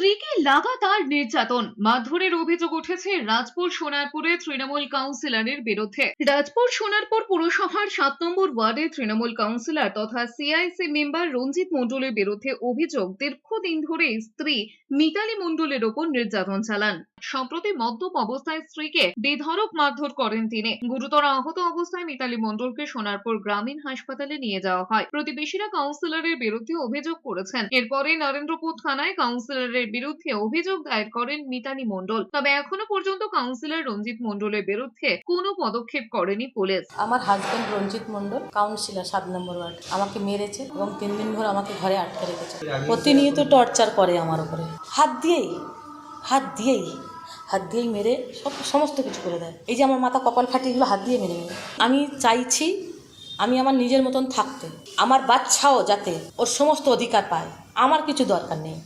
স্ত্রীকে লাগাতার নির্যাতন। মারধরের অভিযোগ উঠেছে রাজপুর সোনারপুরে তৃণমূল কাউন্সিলরের বিরুদ্ধে। রাজপুর সোনারপুর পুরসভার সাত নম্বর ওয়ার্ডে তৃণমূল কাউন্সিলর তথা সিআইসি মেম্বার রঞ্জিত মণ্ডলের বিরুদ্ধে অভিযোগ, দীর্ঘদিন ধরে স্ত্রী মিতালি মণ্ডলের ওপর নির্যাতন চালান। সম্প্রতি মদ্যপ অবস্থায় স্ত্রীকে বেধরক মারধর করেন তিনি। গুরুতর আহত অবস্থায় মিতালি মণ্ডলকে সোনারপুর গ্রামীণ হাসপাতালে নিয়ে যাওয়া হয়। প্রতিবেশীরা কাউন্সিলরের বিরুদ্ধে অভিযোগ করেছেন। এরপরে নরেন্দ্রপুর থানায় কাউন্সিলরের বিরুদ্ধে অভিযোগ দায়ের করেন মিতালি মণ্ডল। তবে এখনও পর্যন্ত কাউন্সিলর রঞ্জিত মণ্ডলের বিরুদ্ধে কোনো পদক্ষেপ করেনি পুলিশ। আমার হাজব্যান্ড রঞ্জিত মণ্ডল কাউন্সিলর সাত নম্বর ওয়ার্ড। আমাকে মেরেছে এবং তিন দিন ধরে আমাকে ঘরে আটকে রেখেছে। প্রতিনিয়ত টর্চার করে আমার উপরে। হাত দিয়েই হাত দিয়েই হাত দিয়েই মেরে সব, সমস্ত কিছু করে দেয়। এই যে আমার মাথা কপাল ফাটিয়েগুলো হাত দিয়ে মেরে মেরে আমি চাইছি আমি আমার নিজের মতন থাকতে। আমার বাচ্চাও যাতে ওর সমস্ত অধিকার পায়। আমার কিছু দরকার নেই।